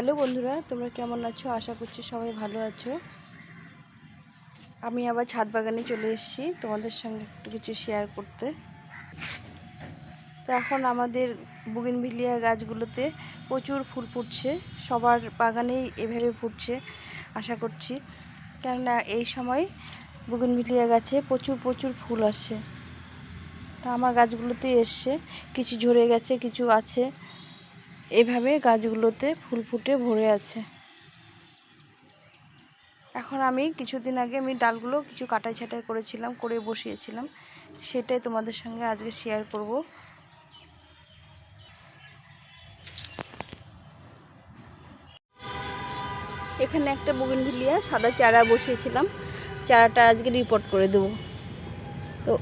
Hello বন্ধুরা, তোমরা কেমন আছো? আশা করছি সবাই ভালো আছো। আমি আবার ছাদ বাগানে চলে এসেছি তোমাদের সঙ্গে একটু কিছু শেয়ার করতে। তো এখন আমাদের বুগিনভিলিয়া গাছগুলোতে প্রচুর ফুল ফুটছে। সবার বাগানেই এভাবে ফুটছে, আশা করছি। কেননা এই সময় বুগিনভিলিয়া গাছে প্রচুর প্রচুর ফুল আসে। তা আমার গাছগুলোতে এসছে, কিছু ঝরে গেছে, কিছু আছে। এভাবে গাছগুলোতে ফুল ফুটে ভরে আছে। এখন আমি কিছুদিন আগে আমি ডালগুলো কিছু কাটাই ছাটাই করেছিলাম, করে বসিয়েছিলাম। সেটাই তোমাদের সঙ্গে আজকে শেয়ার করব। এখানে একটা বগিনভিলিয়া, সাদা চারা বসিয়েছিলাম। চারাটা আজকে রিপোর্ট করে দেবো। তো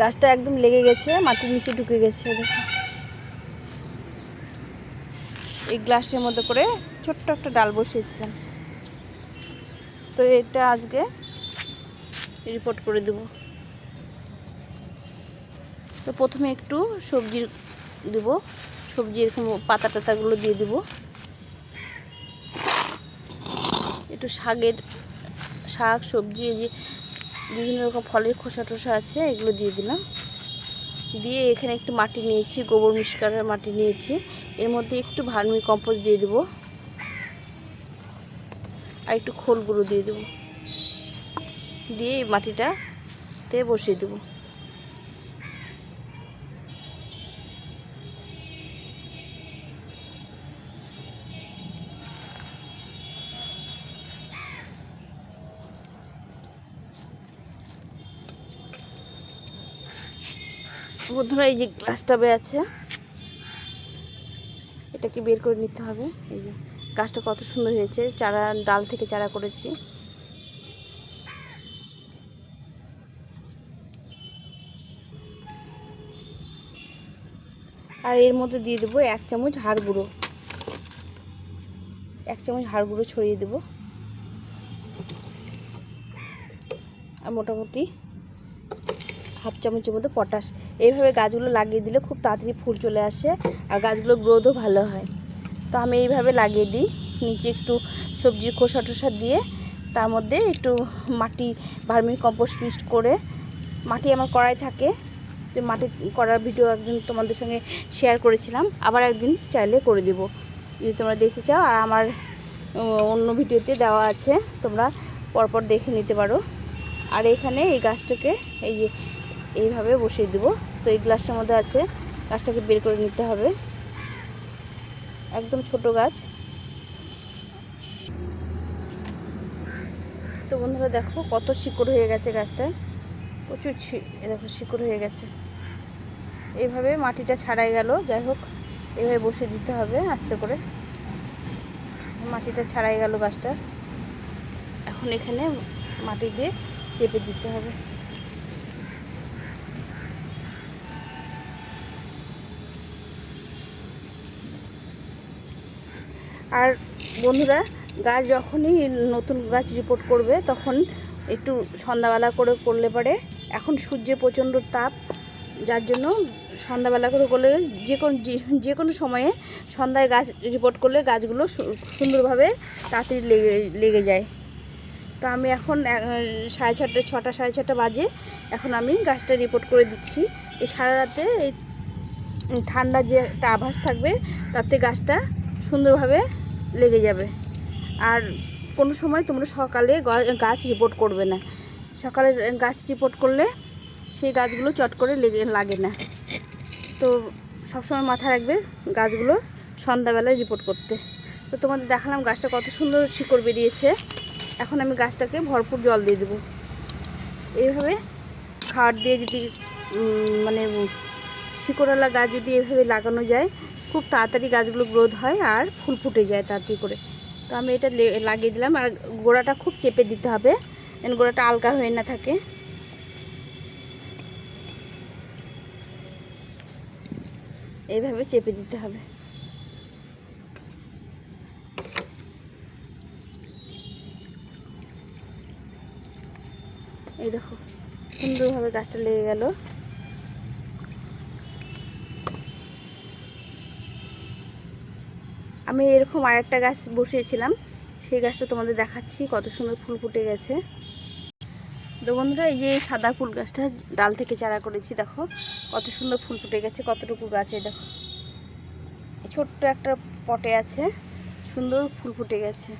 গাছটা একদম লেগে গেছে, মাটির নিচে ঢুকে গেছে, দেখো। এই গ্লাসের মধ্যে করে ছোট্ট একটা ডাল বসিয়েছিলাম। তো এটা আজকে রিপোর্ট করে দেব। তো প্রথমে একটু সবজি দেব, সবজি এরকম পাতা টাতাগুলো দিয়ে দেব। একটু শাকের শাক, সবজি, এই যে বিভিন্ন রকম ফলের খোসা টোসা আছে, এগুলো দিয়ে দিলাম। দিয়ে এখানে একটু মাটি নিয়েছি, গোবর মিশকারের মাটি নিয়েছি। এর মধ্যে একটু ভার্মি কম্পোস্ট দিয়ে দেবো। আর একটু খোল গুঁড়ো দিয়ে দেবো। দিয়ে এই মাটিটাতে বসিয়ে দেবো। বন্ধুরা, এই যে গ্লাসটা আছে। এটাকে বের করে নিতে হবে। এই যে গাছটা কত সুন্দর হয়েছে। চারা, ডাল থেকে চারা করেছি। আর এর মধ্যে দিয়ে দেবো এক চামচ হাড় গুঁড়ো। এক চামচ হাড় গুঁড়ো ছড়িয়ে দেবো। আর মোটামুটি হাফ চামচের মতো পটাশ। এইভাবে গাছগুলো লাগিয়ে দিলে খুব তাড়াতাড়ি ফুল চলে আসে আর গাছগুলো গ্রোথও ভালো হয়। তো আমি এইভাবে লাগিয়ে দিই। নিচে একটু সবজির খোসা টোসা দিয়ে তার মধ্যে একটু মাটি, ভার্মি কম্পোস্ট মিক্সড করে মাটি আমার কড়াই থাকে। যে মাটি করার ভিডিও একদিন তোমাদের সঙ্গে শেয়ার করেছিলাম। আবার একদিন চাইলে করে দেব। যদি তোমরা দেখতে চাও আর আমার অন্য ভিডিওতে দেওয়া আছে, তোমরা পরপর দেখে নিতে পারো। আর এখানে এই গাছটাকে, এই যে এইভাবে বসিয়ে দেবো। তো এই গ্লাসটার মধ্যে আছে, গাছটাকে বের করে নিতে হবে। একদম ছোট গাছ। তো বন্ধুরা দেখো কত শিকড় হয়ে গেছে গাছটা। প্রচুর দেখো শিকড় হয়ে গেছে। এইভাবে মাটিটা ছাড়াই গেল। যাই হোক, এভাবে বসে দিতে হবে আস্তে করে। মাটিটা ছাড়াই গেল গাছটা। এখন এখানে মাটি দিয়ে চেপে দিতে হবে। আর বন্ধুরা, গাছ যখনই নতুন গাছ রিপোর্ট করবে, তখন একটু সন্ধ্যাবেলা করে করলে পারে। এখন সূর্যে প্রচণ্ড তাপ, যার জন্য সন্ধ্যাবেলা করে করলে যে কোনো যে কোনো সময়ে সন্ধ্যায় গাছ রিপোর্ট করলে গাছগুলো সুন্দরভাবে তাড়াতাড়ি লেগে লেগে যায়। তো আমি এখন সাড়ে ছটা ছটা, সাড়ে ছটা বাজে। এখন আমি গাছটা রিপোর্ট করে দিচ্ছি। এই সারা রাতে এই ঠান্ডা যে একটা আভাস থাকবে, তাতে গাছটা সুন্দরভাবে লেগে যাবে। আর কোনো সময় তোমরা সকালে গাছ রিপোর্ট করবে না। সকালে গাছ রিপোর্ট করলে সেই গাছগুলো চট করে লেগে, লাগে না। তো সবসময় মাথা রাখবে গাছগুলো সন্ধ্যাবেলায় রিপোর্ট করতে। তো তোমাদের দেখালাম গাছটা কত সুন্দর শিকড় বেরিয়েছে। এখন আমি গাছটাকে ভরপুর জল দিয়ে দেবো। এইভাবে খাওয়ার দিয়ে যদি মানে শিকড়ওয়ালা গাছ যদি এভাবে লাগানো যায় খুব তাড়াতাড়ি গাছগুলো গ্রোথ হয় আর ফুল ফুটে যায় তাড়াতাড়ি করে। তো আমি এটা লাগিয়ে দিলাম আর গোড়াটা খুব চেপে দিতে হবে, যেন গোড়াটা আলগা হয়ে না থাকে। এইভাবে চেপে দিতে হবে। এই দেখো, সুন্দরভাবে গাছটা লেগে গেল। আমি এরকম আরেকটা গাছ বসিয়েছিলাম। সেই গাছটা তোমাদের দেখাচ্ছি, কত সুন্দর ফুল ফুটে গেছে। তো বন্ধুরা, এই যে সাদা ফুল গাছটা ডাল থেকে চারা করেছি, দেখো, কত সুন্দর ফুল ফুটে গেছে, কতটুকু গাছে দেখো। ছোট্ট একটা পটে আছে, সুন্দর ফুল ফুটে গেছে।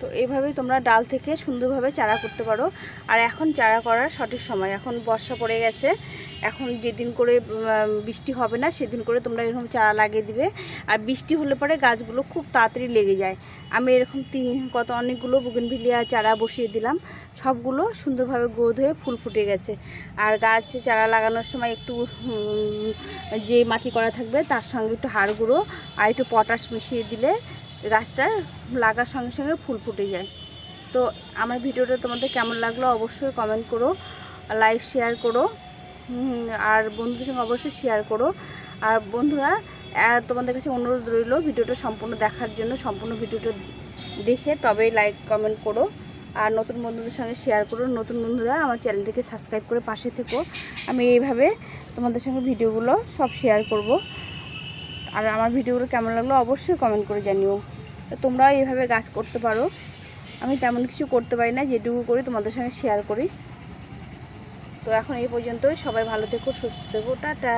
তো এইভাবেই তোমরা ডাল থেকে সুন্দরভাবে চারা করতে পারো। আর এখন চারা করার সঠিক সময়, এখন বর্ষা পড়ে গেছে, এখন যেদিন করে বৃষ্টি হবে না, সেদিন করে তোমরা এরকম চারা লাগিয়ে দিবে। আর বৃষ্টি হলে পরে গাছগুলো খুব তাড়াতাড়ি লেগে যায়। আমি এরকম তিন, কত অনেকগুলো বুগেনভিলিয়া চারা বসিয়ে দিলাম। সবগুলো সুন্দরভাবে গোদ হয়ে ফুল ফুটে গেছে। আর গাছ চারা লাগানোর সময় একটু যে মাটি করা থাকবে, তার সঙ্গে একটু হাড় গুঁড়ো আর একটু পটাশ মিশিয়ে দিলে গাছটা লাগার সঙ্গে সঙ্গে ফুল ফুটে যায়। তো আমার ভিডিওটা তোমাদের কেমন লাগল অবশ্যই কমেন্ট করো লাইক শেয়ার করো আর বন্ধুদের সঙ্গে অবশ্যই শেয়ার করো। আর বন্ধুরা তোমাদের কাছে অনুরোধ রইল ভিডিওটা সম্পূর্ণ দেখার জন্য, সম্পূর্ণ ভিডিওটা দেখে তবেই লাইক কমেন্ট করো। আর নতুন বন্ধুদের সঙ্গে শেয়ার করো। নতুন বন্ধুরা, আমার চ্যানেলটিকে সাবস্ক্রাইব করে পাশে থেকো। আমি এইভাবে তোমাদের সঙ্গে ভিডিওগুলো সব শেয়ার করব। আর আমার ভিডিওগুলো কেমন লাগল অবশ্যই কমেন্ট করে জানিও। তো তোমরাও এইভাবে গাছ করতে পারো। আমি তেমন কিছু করতে পারি না, যেটুকু করি তোমাদের সঙ্গে শেয়ার করি। তো এখন এই পর্যন্তই, সবাই ভালো থেকো, সুস্থ থেকো, টাটা।